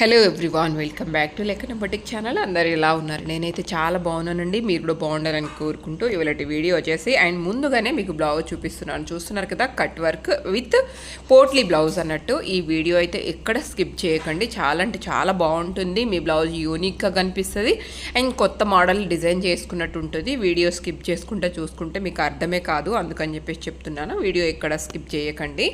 Hello everyone welcome back to లెక్కన batik channel అందరు ఎలా ఉన్నారు? నేనైతే చాలా బాగున్నానండి. మీరు కూడా బాగుండాలని కోరుకుంటూ ఇవాళ వీడియో వచ్చేసి అండ్ ముందుగానే మీకు బ్లౌజ్ చూపిస్తున్నాను. చూస్తున్నారు కదా cut work with potli blouse అన్నట్టు. ఈ వీడియో అయితే ఎక్కడ స్కిప్ చేయకండి. చాలా అంటే చాలా బాగుంటుంది. మీ బ్లౌజ్ యూనిక్గా కనిపిస్తుంది. అండ్ కొత్త మోడల్ డిజైన్ చేసుకున్నట్టు ఉంటుంది. వీడియో స్కిప్ చేసుకుంటే చూసుకుంటే మీకు అర్థమే కాదు. అందుకని చెప్పేసి చెప్తున్నాను. వీడియో ఎక్కడ స్కిప్ చేయకండి.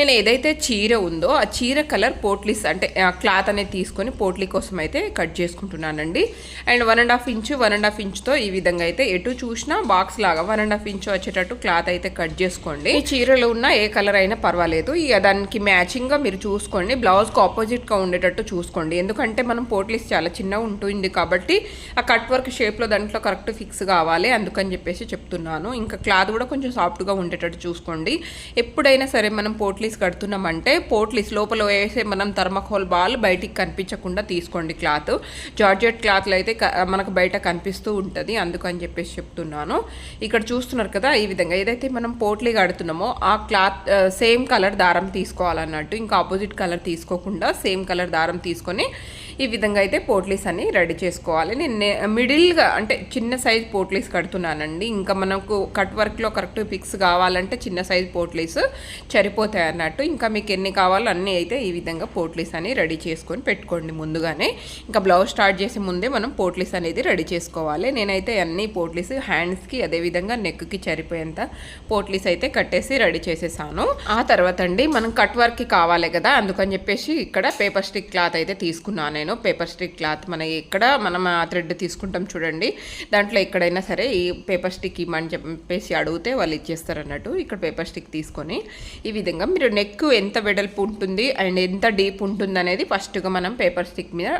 నేను ఏదైతే చీర ఉందో ఆ చీర కలర్ పోట్లీస్ అంటే క్లాత్ అనేది తీసుకొని పోట్లీ కోసం అయితే కట్ చేసుకుంటున్నానండి. And one and half inch one and half ఇంచుతో ఈ విధంగా అయితే ఎటు చూసినా బాక్స్ లాగా వన్ అండ్ హాఫ్ ఇంచ్ వచ్చేటట్టు క్లాత్ అయితే కట్ చేసుకోండి. ఈ చీరలో ఉన్న ఏ కలర్ అయినా పర్వాలేదు. ఇక దానికి మ్యాచింగ్గా మీరు చూసుకోండి. బ్లౌజ్కి ఆపోజిట్గా ఉండేటట్టు చూసుకోండి. ఎందుకంటే మనం పోట్లీస్ చాలా చిన్నగా ఉంటుంది కాబట్టి ఆ కట్ వర్క్ షేప్లో దాంట్లో కరెక్ట్ ఫిక్స్ కావాలి అందుకని చెప్పేసి చెప్తున్నాను. ఇంకా క్లాత్ కూడా కొంచెం సాఫ్ట్గా ఉండేటట్టు చూసుకోండి. ఎప్పుడైనా సరే మనం పోట్లీస్ కడుతున్నామంటే పోట్లీస్ లోపల వేసే మనం థర్మకోల్ బాల్ బయట బయటికి కనిపించకుండా తీసుకోండి క్లాత్. జార్జెట్ క్లాత్లో అయితే మనకు బయట కనిపిస్తూ ఉంటుంది. అందుకని చెప్పేసి చెప్తున్నాను. ఇక్కడ చూస్తున్నారు కదా ఈ విధంగా. ఏదైతే మనం పోట్లీ కడుతున్నామో ఆ క్లాత్ సేమ్ కలర్ దారం తీసుకోవాలన్నట్టు ఇంకా ఆపోజిట్ కలర్ తీసుకోకుండా సేమ్ కలర్ దారం తీసుకొని ఈ విధంగా అయితే పోట్లీస్ అని రెడీ చేసుకోవాలి. నేను మిడిల్గా అంటే చిన్న సైజ్ పోట్లీస్ కడుతున్నానండి. ఇంకా మనకు కట్ వర్క్లో కరెక్ట్ పిక్స్ కావాలంటే చిన్న సైజ్ పోట్లీస్ సరిపోతాయి అన్నట్టు. ఇంకా మీకు ఎన్ని కావాలో అన్నీ అయితే ఈ విధంగా పోట్లీస్ అని రెడీ చేసుకొని పెట్టుకోండి ముందుగానే. ఇంకా బ్లౌజ్ స్టార్ట్ చేసే ముందే మనం పోట్లీస్ అనేది రెడీ చేసుకోవాలి. నేనైతే అన్ని పోట్లీస్ హ్యాండ్స్కి అదేవిధంగా నెక్కి సరిపోయేంత పోట్లీస్ అయితే కట్టేసి రెడీ చేసేసాను. ఆ తర్వాత అండి మనం కట్ వర్క్కి కావాలి కదా అందుకని చెప్పేసి ఇక్కడ పేపర్ స్టిక్ క్లాత్ అయితే తీసుకున్నాను నేను. పేపర్ స్టిక్ క్లాత్ మన ఎక్కడ మనం ఆ థ్రెడ్ తీసుకుంటాం చూడండి. దాంట్లో ఎక్కడైనా సరే ఈ పేపర్ స్టిక్ ఇమ్మని చెప్పేసి అడిగితే వాళ్ళు ఇచ్చేస్తారు అన్నట్టు ఇక్కడ పేపర్ స్టిక్ తీసుకొని ఈ విధంగా మీరు నెక్ ఎంత వెడల్పు ఉంటుంది అండ్ ఎంత డీప్ ఉంటుంది అనేది ఫస్ట్గా మనం పేపర్ స్టిక్ మీద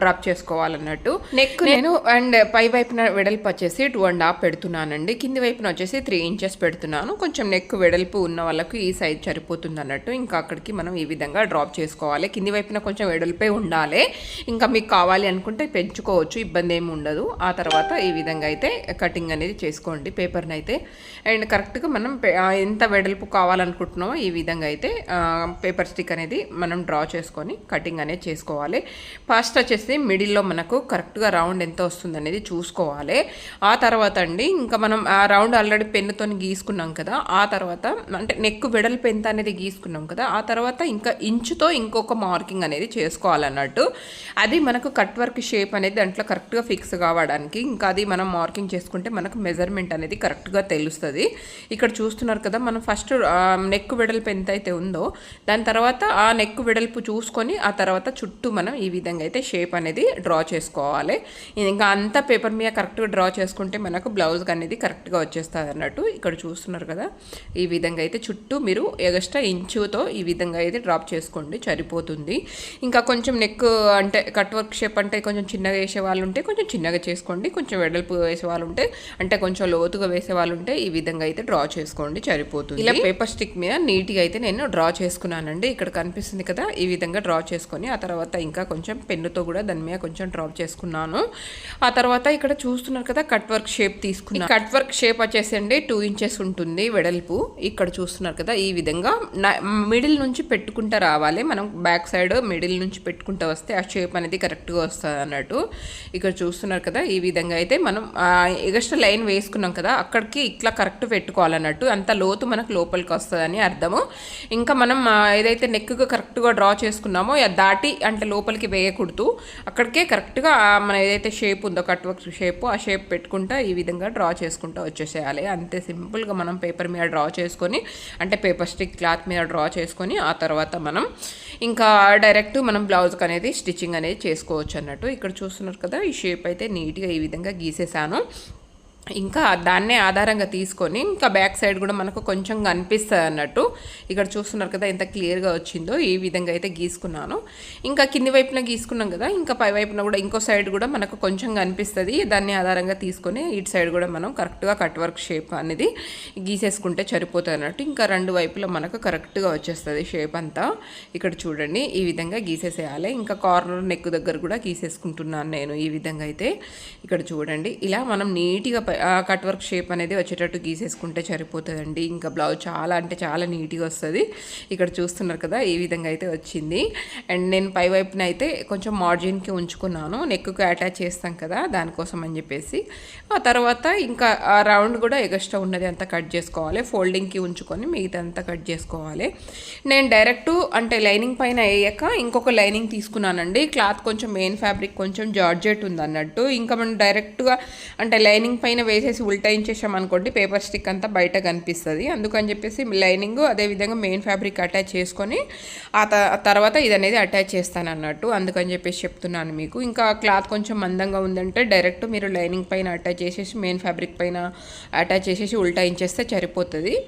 డ్రాప్ చేసుకోవాలన్నట్టు. నెక్ నేను అండ్ పై వైపున వెడల్పు వచ్చేసి టూ అండ్ హాఫ్ పెడుతున్నానండి. కింది వైపున వచ్చేసి త్రీ ఇంచెస్ పెడుతున్నాను. కొంచెం నెక్ వెడల్పు ఉన్న వాళ్ళకు ఈ సైజ్ సరిపోతుంది అన్నట్టు ఇంకా అక్కడికి మనం ఈ విధంగా డ్రాప్ చేసుకోవాలి. కింది వైపున కొంచెం వెడల్పే ఉండాలి. ఇంకా మీకు కావాలి అనుకుంటే పెంచుకోవచ్చు ఇబ్బంది ఏమి ఉండదు. ఆ తర్వాత ఈ విధంగా అయితే కటింగ్ అనేది చేసుకోండి పేపర్ని అయితే. అండ్ కరెక్ట్గా మనం ఎంత వెడల్పు కావాలనుకుంటున్నామో ఈ విధంగా అయితే పేపర్ స్టిక్ అనేది మనం డ్రా చేసుకొని కటింగ్ అనేది చేసుకోవాలి. ఫస్ట్ వచ్చేసి మిడిల్లో మనకు కరెక్ట్గా రౌండ్ ఎంత వస్తుంది అనేది చూసుకోవాలి. ఆ తర్వాత అండి ఇంకా మనం ఆ రౌండ్ ఆల్రెడీ పెన్నుతో గీసుకున్నాం కదా ఆ తర్వాత అంటే నెక్ వెడల్పు ఎంత అనేది గీసుకున్నాం కదా ఆ తర్వాత ఇంకా ఇంచుతో ఇంకొక మార్కింగ్ అనేది చేసుకోవాలన్నట్టు. అది మనకు కట్ వర్క్ షేప్ అనేది దాంట్లో కరెక్ట్గా ఫిక్స్ కావడానికి ఇంకా అది మనం మార్కింగ్ చేసుకుంటే మనకు మెజర్మెంట్ అనేది కరెక్ట్గా తెలుస్తుంది. ఇక్కడ చూస్తున్నారు కదా మనం ఫస్ట్ నెక్ వెడల్పు ఎంత అయితే ఉందో దాని తర్వాత ఆ నెక్ వెడల్పు చూసుకొని ఆ తర్వాత చుట్టూ మనం ఈ విధంగా అయితే షేప్ అనేది డ్రా చేసుకోవాలి. ఇంకా అంతా పేపర్ మీద కరెక్ట్గా డ్రా చేసుకుంటే మనకు బ్లౌజ్ అనేది కరెక్ట్గా వచ్చేస్తుంది అన్నట్టు ఇక్కడ చూస్తున్నారు కదా. ఈ విధంగా అయితే చుట్టూ మీరు ఎగస్ట్రా ఇంచుతో ఈ విధంగా అయితే డ్రాప్ చేసుకోండి సరిపోతుంది. ఇంకా కొంచెం నెక్ అంటే కట్ వర్క్ షేప్ అంటే కొంచెం చిన్నగా వేసే వాళ్ళు ఉంటే కొంచెం చిన్నగా చేసుకోండి కొంచెం వెడల్పు వేసే వాళ్ళు ఉంటే అంటే కొంచెం లోతుగా వేసే వాళ్ళు ఉంటే ఈ విధంగా అయితే డ్రా చేసుకోండి సరిపోతుంది. ఇలా పేపర్ స్టిక్ మీద నీట్గా అయితే నేను డ్రా చేసుకున్నానండి. ఇక్కడ కనిపిస్తుంది కదా ఈ విధంగా డ్రా చేసుకొని ఆ తర్వాత ఇంకా కొంచెం పెన్నుతో కూడా దాని మీద కొంచెం డ్రాప్ చేసుకున్నాను. ఆ తర్వాత ఇక్కడ చూస్తున్నారు కదా కట్ వర్క్ షేప్ తీసుకున్నాను కట్ వర్క్ షేప్ వచ్చేసండి టూ ఇంచెస్ ఉంటుంది వెడల్పు. ఇక్కడ చూస్తున్నారు కదా ఈ విధంగా మిడిల్ నుంచి పెట్టుకుంటా రావాలి. మనం బ్యాక్ సైడ్ మిడిల్ నుంచి పెట్టుకుంటూ వస్తే ఆ షేప్ అనేది కరెక్ట్గా వస్తుంది అన్నట్టు. ఇక్కడ చూస్తున్నారు కదా ఈ విధంగా అయితే మనం ఎగస్ట్రా లైన్ వేసుకున్నాం కదా అక్కడికి ఇట్లా కరెక్ట్ పెట్టుకోవాలన్నట్టు. అంత లోతు మనకు లోపలికి వస్తుందని అర్థము. ఇంకా మనం ఏదైతే నెక్గా కరెక్ట్గా డ్రా చేసుకున్నామో అది దాటి అంటే లోపలికి వేయకూడదు. అక్కడికే కరెక్ట్గా మన ఏదైతే షేప్ ఉందో కట్ వర్క్ షేప్ ఆ షేప్ పెట్టుకుంటా ఈ విధంగా డ్రా చేసుకుంటూ వచ్చేసేయాలి. అంతే సింపుల్గా మనం పేపర్ మీద డ్రా చేసుకొని అంటే పేపర్ స్టిక్ క్లాత్ మీద డ్రా చేసుకొని ఆ తర్వాత మనం ఇంకా డైరెక్ట్ మనం బ్లౌజ్కి అనేది స్టిచ్ స్టిచ్చింగ్ అనేది చేసుకోవచ్చు అన్నట్టు. ఇక్కడ చూస్తున్నారు కదా ఈ షేప్ అయితే నీట్గా ఈ విధంగా గీసేసాను. ఇంకా దాన్నే ఆధారంగా తీసుకొని ఇంకా బ్యాక్ సైడ్ కూడా మనకు కొంచెం కనిపిస్తుంది అన్నట్టు. ఇక్కడ చూస్తున్నారు కదా ఎంత క్లియర్గా వచ్చిందో ఈ విధంగా అయితే గీసుకున్నాను. ఇంకా కింది వైపున గీసుకున్నాం కదా ఇంకా పై వైపున కూడా ఇంకో సైడ్ కూడా మనకు కొంచెం కనిపిస్తుంది. దాన్ని ఆధారంగా తీసుకొని ఇటు సైడ్ కూడా మనం కరెక్ట్గా కట్ వర్క్ షేప్ అనేది గీసేసుకుంటే సరిపోతుంది అన్నట్టు. ఇంకా రెండు వైపులా మనకు కరెక్ట్గా వచ్చేస్తుంది షేప్ అంతా. ఇక్కడ చూడండి ఈ విధంగా గీసేసేయాలి. ఇంకా కార్నర్ నెక్ దగ్గర కూడా గీసేసుకుంటున్నాను నేను ఈ విధంగా అయితే. ఇక్కడ చూడండి ఇలా మనం నీట్గా కట్ వర్క్ షేప్ అనేది వచ్చేటట్టు గీసేసుకుంటే సరిపోతుందండి. ఇంకా బ్లౌజ్ చాలా అంటే చాలా నీట్గా వస్తుంది. ఇక్కడ చూస్తున్నారు కదా ఈ విధంగా అయితే వచ్చింది. అండ్ నేను పై వైపున అయితే కొంచెం మార్జిన్కి ఉంచుకున్నాను. నెక్కి అటాచ్ చేస్తాం కదా దానికోసం అని చెప్పేసి. ఆ తర్వాత ఇంకా ఆ రౌండ్ కూడా ఎగస్ట్రా ఉన్నది అంతా కట్ చేసుకోవాలి. ఫోల్డింగ్కి ఉంచుకొని మిగతా అంతా కట్ చేసుకోవాలి. నేను డైరెక్ట్ అంటే లైనింగ్ పైన వేయక ఇంకొక లైనింగ్ తీసుకున్నానండి. క్లాత్ కొంచెం మెయిన్ ఫ్యాబ్రిక్ కొంచెం జార్జెట్ ఉంది అన్నట్టు ఇంకా మనం డైరెక్ట్గా అంటే లైనింగ్ పైన వేసేసి ఉల్టాయించేసాం అనుకోండి పేపర్ స్టిక్ అంతా బయట కనిపిస్తుంది. అందుకని చెప్పేసి లైనింగ్ అదేవిధంగా మెయిన్ ఫ్యాబ్రిక్ అటాచ్ చేసుకొని ఆ త- ఆ తర్వాత ఇది అనేది అటాచ్ చేస్తాను అన్నట్టు అందుకని చెప్పేసి చెప్తున్నాను మీకు. ఇంకా క్లాత్ కొంచెం మందంగా ఉందంటే డైరెక్ట్ మీరు లైనింగ్ పైన అటాచ్ చేసేసి మెయిన్ ఫ్యాబ్రిక్ పైన అటాచ్ చేసేసి ఉల్టాయించేస్తే సరిపోతుంది.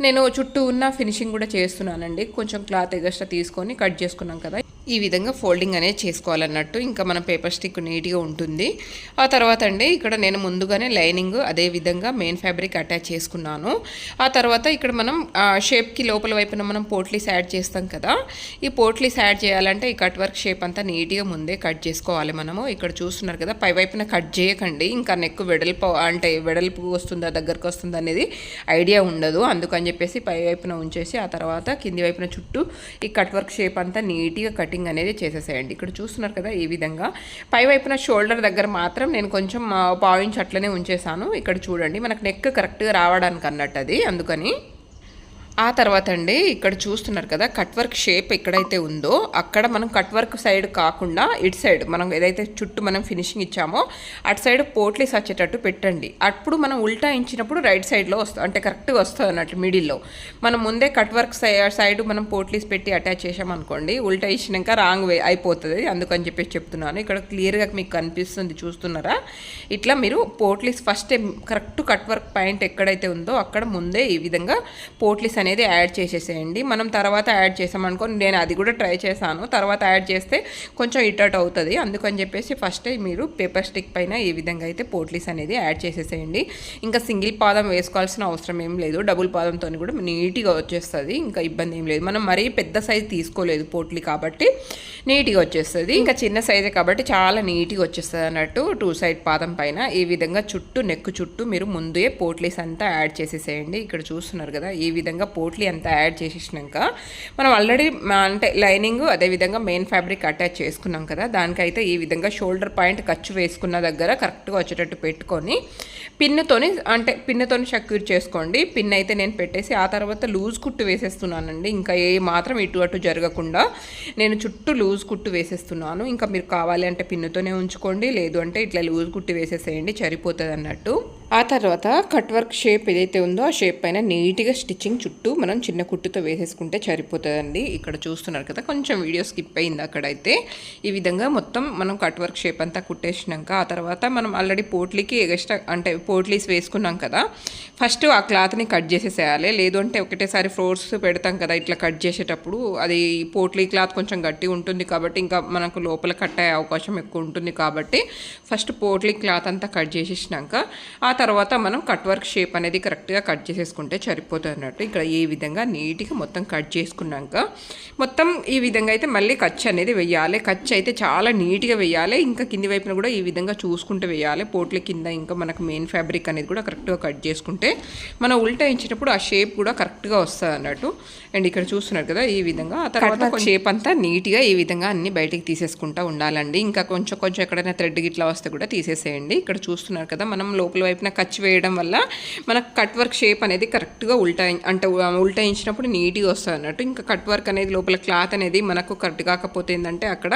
నేను చుట్టూ ఉన్న ఫినిషింగ్ కూడా చేస్తున్నానండి. కొంచెం క్లాత్ ఎగస్ట్రా తీసుకొని కట్ చేసుకున్నాం కదా. ఈ విధంగా ఫోల్డింగ్ అనేది చేసుకోవాలన్నట్టు ఇంకా మన పేపర్ స్టిక్ నీట్గా ఉంటుంది. ఆ తర్వాత అండి ఇక్కడ నేను ముందుగానే లైనింగ్ అదే విధంగా మెయిన్ ఫ్యాబ్రిక్ అటాచ్ చేసుకున్నాను. ఆ తర్వాత ఇక్కడ మనం షేప్కి లోపల వైపున మనం పోట్లీస్ యాడ్ చేస్తాం కదా ఈ పోట్లీస్ యాడ్ చేయాలంటే ఈ కట్ వర్క్ షేప్ అంతా నీట్గా ముందే కట్ చేసుకోవాలి మనము. ఇక్కడ చూస్తున్నారు కదా పై వైపున కట్ చేయకండి ఇంకా నెక్ వెడల్పు అంటే వెడల్పు వస్తుందా దగ్గరకు వస్తుందా అనేది ఐడియా ఉండదు. అందుకని చెప్పేసి పై వైపున ఉంచేసి ఆ తర్వాత కింది వైపున చుట్టూ ఈ కట్ వర్క్ షేప్ అంతా నీట్గా కటింగ్ అనేది చేసేసేయండి. ఇక్కడ చూస్తున్నారు కదా ఈ విధంగా. పై వైపున షోల్డర్ దగ్గర మాత్రం నేను కొంచెం పాయింట్స్ అట్లనే ఉంచేసాను ఇక్కడ చూడండి మనకు నెక్ కరెక్ట్గా రావడానికి అన్నట్టు అది. అందుకని ఆ తర్వాత అండి ఇక్కడ చూస్తున్నారు కదా కట్ వర్క్ షేప్ ఎక్కడైతే ఉందో అక్కడ మనం కట్ వర్క్ సైడ్ కాకుండా ఇటు సైడ్ మనం ఏదైతే చుట్టూ మనం ఫినిషింగ్ ఇచ్చామో అటు సైడ్ పోట్లీస్ వచ్చేటట్టు పెట్టండి. అప్పుడు మనం ఉల్టా ఇచ్చినప్పుడు రైట్ సైడ్లో వస్తుంది అంటే కరెక్ట్గా వస్తుంది అన్నట్టు మిడిల్లో మనం ముందే కట్ వర్క్ సైడ్ మనం పోట్లీస్ పెట్టి అటాచ్ చేసామనుకోండి ఉల్టా ఇచ్చినాక రాంగ్ వే అయిపోతుంది. అందుకని చెప్పేసి చెప్తున్నాను. ఇక్కడ క్లియర్గా మీకు కనిపిస్తుంది చూస్తున్నారా? ఇట్లా మీరు potlis first correct cut work point ఎక్కడైతే ఉందో అక్కడ ముందే ఈ విధంగా పోట్లీస్ అనేది యాడ్ చేసేసేయండి. మనం తర్వాత యాడ్ చేసామనుకో నేను అది కూడా ట్రై చేశాను. తర్వాత యాడ్ చేస్తే కొంచెం ఇటట్ అవుతుంది. అందుకని చెప్పేసి ఫస్ట్ మీరు పేపర్ స్టిక్ పైన ఈ విధంగా అయితే పోట్లీస్ అనేది యాడ్ చేసేసేయండి. ఇంకా సింగిల్ పాదం వేసుకోవాల్సిన అవసరం ఏం లేదు. డబుల్ పాదంతో కూడా నీట్గా వచ్చేస్తుంది. ఇంకా ఇబ్బంది ఏం లేదు. మనం మరీ పెద్ద సైజ్ తీసుకోలేదు పోట్లీ కాబట్టి నీట్గా వచ్చేస్తుంది. ఇంకా చిన్న సైజే కాబట్టి చాలా నీట్గా వచ్చేస్తుంది అన్నట్టు టూ సైడ్ పాదం పైన ఈ విధంగా చుట్టూ నెక్ చుట్టూ మీరు ముందే పోట్లీస్ అంతా యాడ్ చేసేసేయండి. ఇక్కడ చూస్తున్నారు కదా ఈ విధంగా పోట్లీ అంతా యాడ్ చేసేసినాక మనం ఆల్రెడీ అంటే లైనింగ్ అదేవిధంగా మెయిన్ ఫ్యాబ్రిక్ అటాచ్ చేసుకున్నాం కదా దానికైతే ఈ విధంగా షోల్డర్ పాయింట్ ఖర్చు వేసుకున్న దగ్గర కరెక్ట్గా వచ్చేటట్టు పెట్టుకొని పిన్నుతోని అంటే పిన్నుతోని షక్యూర్ చేసుకోండి. పిన్ అయితే నేను పెట్టేసి ఆ తర్వాత లూజ్ కుట్టు వేసేస్తున్నానండి. ఇంకా ఏ మాత్రం ఇటు అటు జరగకుండా నేను చుట్టూ లూజ్ కుట్టు వేసేస్తున్నాను. ఇంకా మీరు కావాలి అంటే పిన్నుతోనే ఉంచుకోండి లేదు అంటే ఇట్లా లూజ్ కుట్టు వేసేసేయండి సరిపోతుంది అన్నట్టు ఆ తర్వాత కట్ వర్క్ షేప్ ఏదైతే ఉందో ఆ షేప్ పైన నీట్గా స్టిచ్చింగ్ చుట్టూ మనం చిన్న కుట్టుతో వేసేసుకుంటే సరిపోతుందండి. ఇక్కడ చూస్తున్నారు కదా కొంచెం వీడియో స్కిప్ అయింది అక్కడైతే. ఈ విధంగా మొత్తం మనం కట్ వర్క్ షేప్ అంతా కుట్టేసినాక ఆ తర్వాత మనం ఆల్రెడీ పోట్లీకి ఎగస్ట్రా అంటే పోట్లీస్ వేసుకున్నాం కదా ఫస్ట్ ఆ క్లాత్ని కట్ చేసేసేయాలి. లేదు అంటే ఒకటేసారి ఫ్లోర్స్ పెడతాం కదా ఇట్లా కట్ చేసేటప్పుడు అది పోట్లీ క్లాత్ కొంచెం గట్టి ఉంటుంది కాబట్టి ఇంకా మనకు లోపల కట్ అయ్యే అవకాశం ఎక్కువ ఉంటుంది కాబట్టి ఫస్ట్ పోట్లీ క్లాత్ అంతా కట్ చేసేసినాక ఆ తర్వాత మనం కట్ వర్క్ షేప్ అనేది కరెక్ట్గా కట్ చేసేసుకుంటే సరిపోతుంది అన్నట్టు. ఇక్కడ ఈ విధంగా నీట్గా మొత్తం కట్ చేసుకున్నాక మొత్తం ఈ విధంగా అయితే మళ్ళీ కచ్ అనేది వెయ్యాలి కచ్ అయితే చాలా నీట్గా వెయ్యాలి ఇంకా కింది వైపున కూడా ఈ విధంగా చూసుకుంటూ వేయాలి. పోట్ల కింద ఇంకా మనకు మెయిన్ ఫ్యాబ్రిక్ అనేది కూడా కరెక్ట్గా కట్ చేసుకుంటే మనం ఉల్టా ఇచ్చినప్పుడు ఆ షేప్ కూడా కరెక్ట్గా వస్తుంది అన్నట్టు. అండ్ ఇక్కడ చూస్తున్నారు కదా ఈ విధంగా ఆ తర్వాత షేప్ అంతా నీట్గా ఈ విధంగా అన్ని బయటికి తీసేసుకుంటూ ఉండాలండి. ఇంకా కొంచెం కొంచెం ఎక్కడైనా థ్రెడ్ గిట్లా వస్తే కూడా తీసేసేయండి. ఇక్కడ చూస్తున్నారు కదా మనం లోపల వైపున కచ్ వేయడం వల్ల మనకు కట్ వర్క్ షేప్ అనేది కరెక్ట్గా ఉల్టా అంటే ఉల్టాయించినప్పుడు నీట్గా వస్తుంది అన్నట్టు. ఇంకా కట్ వర్క్ అనేది లోపల క్లాత్ అనేది మనకు కరెక్ట్ కాకపోతే ఏంటంటే అక్కడ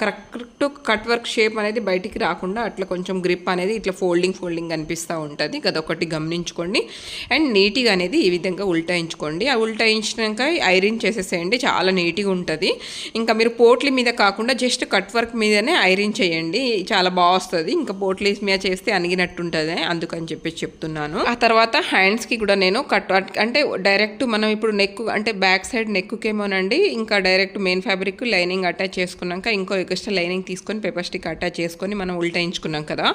కరెక్ట్ కట్ వర్క్ షేప్ అనేది బయటికి రాకుండా అట్లా కొంచెం గ్రిప్ అనేది ఇట్లా ఫోల్డింగ్ ఫోల్డింగ్ అనిపిస్తూ ఉంటుంది. అదొకటి గమనించుకోండి. అండ్ నీట్గా అనేది ఈ విధంగా ఉల్టాయించుకోండి ఆ ఉల్టాయించినాక ఐరన్ చేసేసేయండి. చాలా నీట్గా ఉంటుంది. ఇంకా మీరు పోట్లీ మీద కాకుండా జస్ట్ కట్ వర్క్ మీదనే ఐరన్ చేయండి. చాలా బాగా వస్తుంది. ఇంకా పోట్లీస్ మీద చేస్తే అనిగినట్టుంటుంది ఉన్నాయి అందుకని చెప్పి చెప్తున్నాను. ఆ తర్వాత హ్యాండ్స్కి కూడా నేను కట్ అంటే డైరెక్ట్ మనం ఇప్పుడు నెక్ అంటే బ్యాక్ సైడ్ నెక్కుకేమోనండి ఇంకా direct main fabric lining attach చేసుకున్నాక ఇంకో ఎక్స్ట్రా లైనింగ్ తీసుకొని పేపర్ స్టిక్ అటాచ్ చేసుకొని మనం ఉల్టాయించుకున్నాం కదా.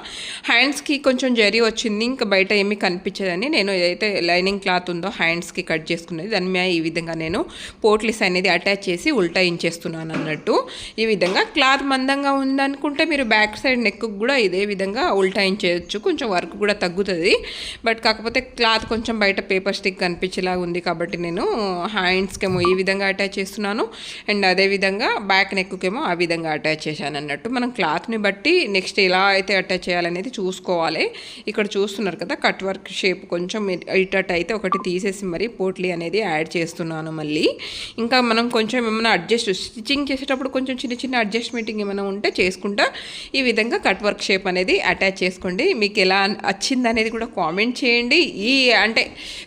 హ్యాండ్స్కి కొంచెం జరీ వచ్చింది ఇంకా బయట ఏమీ కనిపించదని నేను ఏదైతే లైనింగ్ క్లాత్ ఉందో హ్యాండ్స్కి కట్ చేసుకున్నది దాని మీద ఈ విధంగా నేను పోట్లిస్ అనేది అటాచ్ చేసి ఉల్టాయించేస్తున్నాను అన్నట్టు. ఈ విధంగా క్లాత్ మందంగా ఉందనుకుంటే మీరు బ్యాక్ సైడ్ నెక్ కూడా ఇదే విధంగా ఉల్టాయించేయచ్చు కొంచెం వర్క్ వర్క్ కూడా తగ్గుతుంది. బట్ కాకపోతే క్లాత్ కొంచెం బయట పేపర్ స్టిక్ కనిపించేలాగా ఉంది కాబట్టి నేను హ్యాండ్స్కేమో ఈ విధంగా అటాచ్ చేస్తున్నాను. అండ్ అదేవిధంగా బ్యాక్ నెక్కేమో ఆ విధంగా అటాచ్ చేశాను అన్నట్టు. మనం క్లాత్ని బట్టి నెక్స్ట్ ఎలా అయితే అటాచ్ చేయాలనేది చూసుకోవాలి. ఇక్కడ చూస్తున్నారు కదా కట్ వర్క్ షేప్ కొంచెం ఇటట్ అయితే ఒకటి తీసేసి మరి పోట్లీ అనేది యాడ్ చేస్తున్నాను మళ్ళీ. ఇంకా మనం కొంచెం ఏమైనా అడ్జస్ట్ స్టిచ్చింగ్ చేసేటప్పుడు కొంచెం చిన్న చిన్న అడ్జస్ట్మెంటింగ్ ఏమైనా ఉంటే చేసుకుంటా ఈ విధంగా కట్ వర్క్ షేప్ అనేది అటాచ్ చేసుకోండి. మీకు ఎలా వచ్చింది అనేది కూడా కామెంట్ చేయండి. ఈ అంటే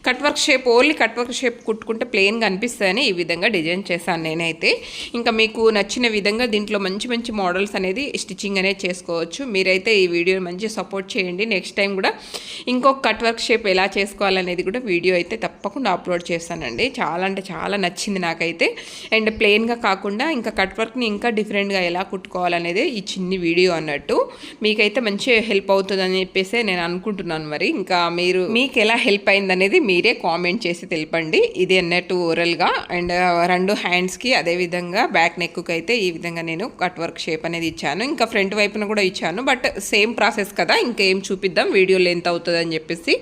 cut work shape only cut work shape కుట్టుకుంటే ప్లెయిన్గా అనిపిస్తుందని ఈ విధంగా డిజైన్ చేశాను నేనైతే. ఇంకా మీకు నచ్చిన విధంగా దీంట్లో మంచి మంచి మోడల్స్ అనేది స్టిచ్చింగ్ అనేది చేసుకోవచ్చు. మీరైతే ఈ వీడియోని మంచి సపోర్ట్ చేయండి. నెక్స్ట్ టైం కూడా ఇంకొక కట్ వర్క్ షేప్ ఎలా చేసుకోవాలనేది కూడా వీడియో అయితే తప్పకుండా అప్లోడ్ చేస్తానండి. చాలా అంటే చాలా నచ్చింది నాకైతే. అండ్ ప్లెయిన్గా కాకుండా ఇంకా కట్ వర్క్ని ఇంకా డిఫరెంట్గా ఎలా కుట్టుకోవాలనేది ఈ చిన్ని వీడియో అన్నట్టు. మీకైతే మంచి హెల్ప్ అవుతుందని చెప్పేసి నేను నేను అనుకుంటున్నాను మరి. ఇంకా మీరు మీకు ఎలా హెల్ప్ అయింది అనేది మీరే కామెంట్ చేసి తెలపండి. ఇది అన్నట్టు ఓరల్గా అండ్ రెండు హ్యాండ్స్కి అదేవిధంగా బ్యాక్ నెక్కు అయితే ఈ విధంగా నేను కట్ వర్క్ షేప్ అనేది ఇచ్చాను. ఇంకా ఫ్రంట్ వైపున కూడా ఇచ్చాను. బట్ సేమ్ ప్రాసెస్ కదా. ఇంకేం చూపిద్దాం. వీడియో లెంత్ అవుతుంది అని చెప్పేసి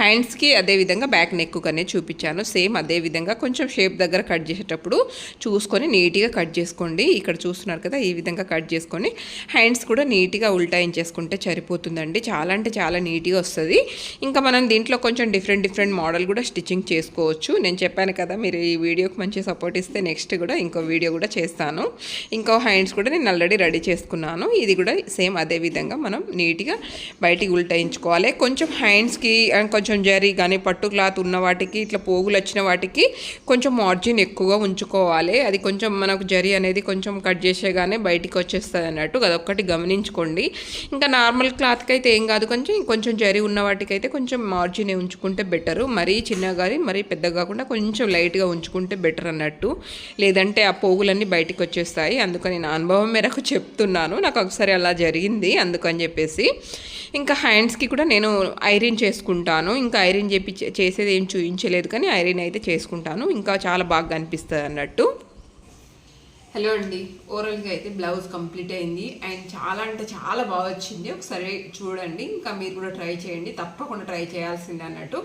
హ్యాండ్స్కి అదేవిధంగా బ్యాక్ నెక్కు అనేది చూపించాను. సేమ్ అదే విధంగా కొంచెం షేప్ దగ్గర కట్ చేసేటప్పుడు చూసుకొని నీట్గా కట్ చేసుకోండి. ఇక్కడ చూస్తున్నారు కదా ఈ విధంగా కట్ చేసుకొని హ్యాండ్స్ కూడా నీట్గా ఉల్టాయించేసుకుంటే సరిపోతుందండి. చాలా అంటే చాలా నీట్గా వస్తుంది. ఇంకా మనం దీంట్లో కొంచెం డిఫరెంట్ డిఫరెంట్ మోడల్ కూడా స్టిచ్చింగ్ చేసుకోవచ్చు. నేను చెప్పాను కదా మీరు ఈ వీడియోకి మంచి సపోర్ట్ ఇస్తే నెక్స్ట్ కూడా ఇంకో వీడియో కూడా చేస్తాను. ఇంకో హ్యాండ్స్ కూడా నేను ఆల్రెడీ రెడీ చేసుకున్నాను. ఇది కూడా సేమ్ అదే విధంగా మనం నీట్గా బయటికి ఉల్టాయించుకోవాలి. కొంచెం హ్యాండ్స్కి కొంచెం జరీ కానీ పట్టు క్లాత్ ఉన్న వాటికి ఇట్లా పోగులు వచ్చిన వాటికి కొంచెం మార్జిన్ ఎక్కువగా ఉంచుకోవాలి. అది కొంచెం మనకు జరీ అనేది కొంచెం కట్ చేసేగానే బయటికి వచ్చేస్తుంది అన్నట్టు అదొక్కటి గమనించుకోండి. ఇంకా నార్మల్ క్లాత్కి అయితే ఏం కాదు కొంచెం కొంచెం జరి ఉన్న వాటికైతే కొంచెం మార్జిన్ ఉంచుకుంటే బెటరు మరీ చిన్నగా కానీ మరీ పెద్దగా కాకుండా కొంచెం లైట్గా ఉంచుకుంటే బెటర్ అన్నట్టు. లేదంటే ఆ పోగులన్నీ బయటికి వచ్చేస్తాయి. అందుకని నా అనుభవం మేరకు చెప్తున్నాను. నాకు ఒకసారి అలా జరిగింది. అందుకని చెప్పేసి ఇంకా హ్యాండ్స్కి కూడా నేను ఐరన్ చేసుకుంటాను. ఇంకా ఐరన్ చేపి చేసేది ఏం చూపించలేదు కానీ ఐరన్ అయితే చేసుకుంటాను. ఇంకా చాలా బాగా అనిపిస్తుంది అన్నట్టు హలో అండి. ఓవరాల్గా అయితే బ్లౌజ్ కంప్లీట్ అయింది. అండ్ చాలా అంటే చాలా బాగా వచ్చింది. ఒకసారి చూడండి. ఇంకా మీరు కూడా ట్రై చేయండి. తప్పకుండా ట్రై చేయాల్సిందే అన్నట్టు.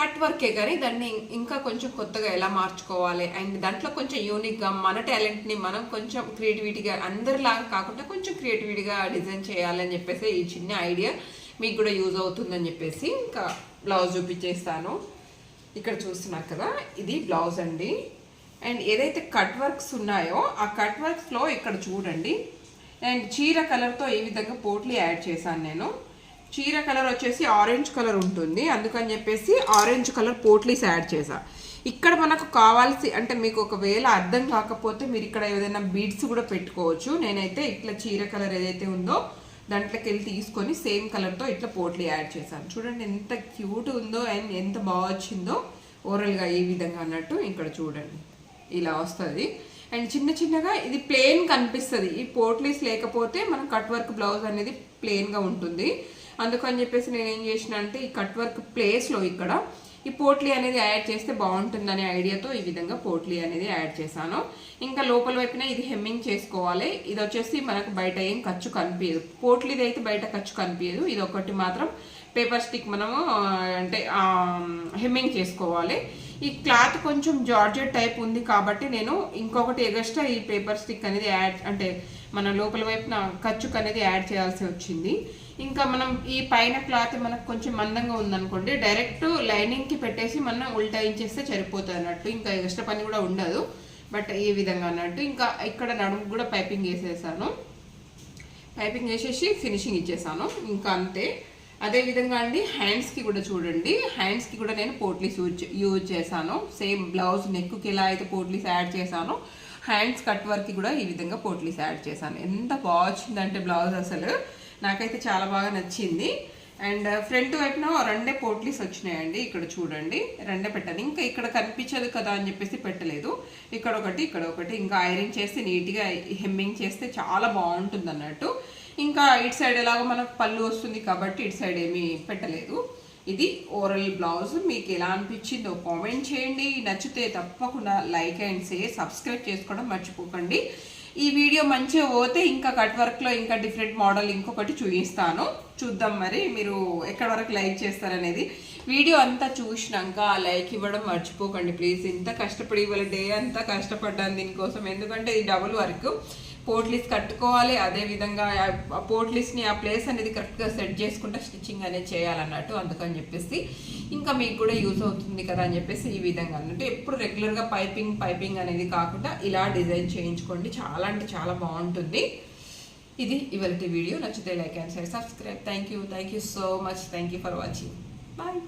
కట్ వర్కే కానీ దాన్ని ఇంకా కొంచెం కొత్తగా ఎలా మార్చుకోవాలి? అండ్ దాంట్లో కొంచెం యూనిక్గా మన టాలెంట్ని మనం కొంచెం క్రియేటివిటీగా అందరిలాగా కాకుండా కొంచెం క్రియేటివిటీగా డిజైన్ చేయాలని చెప్పేసి ఈ చిన్న ఐడియా మీకు కూడా యూజ్ అవుతుందని చెప్పేసి ఇంకా బ్లౌజ్ చూపించేస్తాను. ఇక్కడ చూస్తున్నారు కదా. ఇది బ్లౌజ్ అండి. అండ్ ఏదైతే కట్ వర్క్స్ ఉన్నాయో ఆ కట్ వర్క్స్లో ఇక్కడ చూడండి. అండ్ చీర కలర్తో ఏ విధంగా పోట్లీ యాడ్ చేశాను నేను. చీర కలర్ వచ్చేసి ఆరెంజ్ కలర్ ఉంటుంది. అందుకని చెప్పేసి ఆరెంజ్ కలర్ పోట్లీస్ యాడ్ చేశా. ఇక్కడ మనకు కావాల్సి అంటే మీకు ఒకవేళ అర్థం కాకపోతే మీరు ఇక్కడ ఏదైనా బీడ్స్ కూడా పెట్టుకోవచ్చు. నేనైతే ఇట్లా చీర కలర్ ఏదైతే ఉందో దాంట్లోకి వెళ్ళి తీసుకొని సేమ్ కలర్తో ఇట్లా పోట్లీ యాడ్ చేశాను. చూడండి ఎంత క్యూట్ ఉందో అండ్ ఎంత బాగా వచ్చిందో. ఓరల్గా ఈ విధంగా అన్నట్టు ఇక్కడ చూడండి. ఇలా వస్తుంది. అండ్ చిన్న చిన్నగా ఇది ప్లెయిన్ కనిపిస్తుంది. ఈ పోట్లీస్ లేకపోతే మనం కట్ వర్క్ బ్లౌజ్ అనేది ప్లెయిన్గా ఉంటుంది. అందుకని చెప్పేసి నేను ఏం చేసిన అంటే ఈ కట్ వర్క్ ప్లేస్లో ఇక్కడ ఈ పోట్లీ అనేది యాడ్ చేస్తే బాగుంటుందనే ఐడియాతో ఈ విధంగా పోట్లీ అనేది యాడ్ చేశాను. ఇంకా లోపల వైపున ఇది హెమ్మింగ్ చేసుకోవాలి. ఇది వచ్చేసి మనకు బయట ఏం ఖర్చు కనిపించదు పోట్లీది అయితే బయట ఖర్చు కనిపించదు ఇది ఒకటి మాత్రం పేపర్ స్టిక్ మనము అంటే హెమ్మింగ్ చేసుకోవాలి. ఈ క్లాత్ కొంచెం జార్జెట్ టైప్ ఉంది కాబట్టి నేను ఇంకొకటి ఎగస్ట్రా ఈ పేపర్ స్టిక్ అనేది యాడ్ అంటే మన లోపల వైపున ఖర్చుకు అనేది యాడ్ చేయాల్సి వచ్చింది. ఇంకా మనం ఈ పైన క్లాత్ మనకు కొంచెం మందంగా ఉందనుకోండి డైరెక్ట్ లైనింగ్కి పెట్టేసి మనం ఉల్టాయించేస్తే సరిపోతుంది అన్నట్టు. ఇంకా ఎక్స్ట్రా పని కూడా ఉండదు బట్ ఈ విధంగా అన్నట్టు. ఇంకా ఇక్కడ నడుము కూడా పైపింగ్ వేసేసాను. పైపింగ్ వేసేసి ఫినిషింగ్ ఇచ్చేసాను. ఇంకా అంతే. అదే విధంగా అండి హ్యాండ్స్కి కూడా చూడండి. హ్యాండ్స్కి కూడా నేను పోట్లీస్ యూజ్ యూజ్ చేశాను. సేమ్ బ్లౌజ్ నెక్కి ఎలా అయితే పోట్లీస్ యాడ్ చేశానో హ్యాండ్స్ కట్ వర్క్కి కూడా ఈ విధంగా పోట్లీస్ యాడ్ చేశాను. ఎంత బాగా వచ్చిందంటే బ్లౌజ్ అసలు. నాకైతే చాలా బాగా నచ్చింది. అండ్ ఫ్రంట్ uh, వైపున రెండే పోట్లీస్ వచ్చినాయండి. ఇక్కడ చూడండి. రెండే పెట్టాను. ఇంకా ఇక్కడ కనిపించదు కదా అని చెప్పేసి పెట్టలేదు. ఇక్కడ ఒకటి ఇక్కడ ఒకటి. ఇంకా ఐరన్ చేస్తే నీట్గా హెమ్మింగ్ చేస్తే చాలా బాగుంటుంది అన్నట్టు. ఇంకా ఇటు సైడ్ ఎలాగో మనకు పళ్ళు వస్తుంది కాబట్టి ఇటు సైడ్ ఏమీ పెట్టలేదు. ఇది ఓరల్ బ్లౌజ్. మీకు ఎలా అనిపించిందో కామెంట్ చేయండి. నచ్చితే తప్పకుండా లైక్ అండ్ షేర్ సబ్స్క్రైబ్ చేసుకోవడం మర్చిపోకండి. ఈ వీడియో మంచిగా పోతే ఇంకా కట్ వర్క్లో ఇంకా డిఫరెంట్ మోడల్ ఇంకొకటి చూపిస్తాను. చూద్దాం మరి మీరు ఎక్కడి వరకు లైక్ చేస్తారనేది. వీడియో అంతా చూసినాక ఆ లైక్ ఇవ్వడం మర్చిపోకండి. ప్లీజ్ ఇంత కష్టపడి ఇవాళ డే అంతా కష్టపడ్డాను దీనికోసం. ఎందుకంటే ఇది డబుల్ వర్క్. పోట్లీస్ కట్టుకోవాలి. అదే విధంగా ఆ పోట్లీస్ని ఆ ప్లేస్ అనేది కరెక్ట్గా సెట్ చేసుకుంటే స్టిచ్చింగ్ అనేది చేయాలన్నట్టు అందుకని చెప్పేసి ఇంకా మీకు కూడా యూజ్ అవుతుంది కదా అని చెప్పేసి ఈ విధంగా అన్నట్టు ఎప్పుడు రెగ్యులర్గా పైపింగ్ పైపింగ్ అనేది కాకుండా ఇలా డిజైన్ చేయించుకోండి. చాలా అంటే చాలా బాగుంటుంది. ఇది ఇవాళ వీడియో. నచ్చితే like and share subscribe thank you thank you so much thank you for watching bye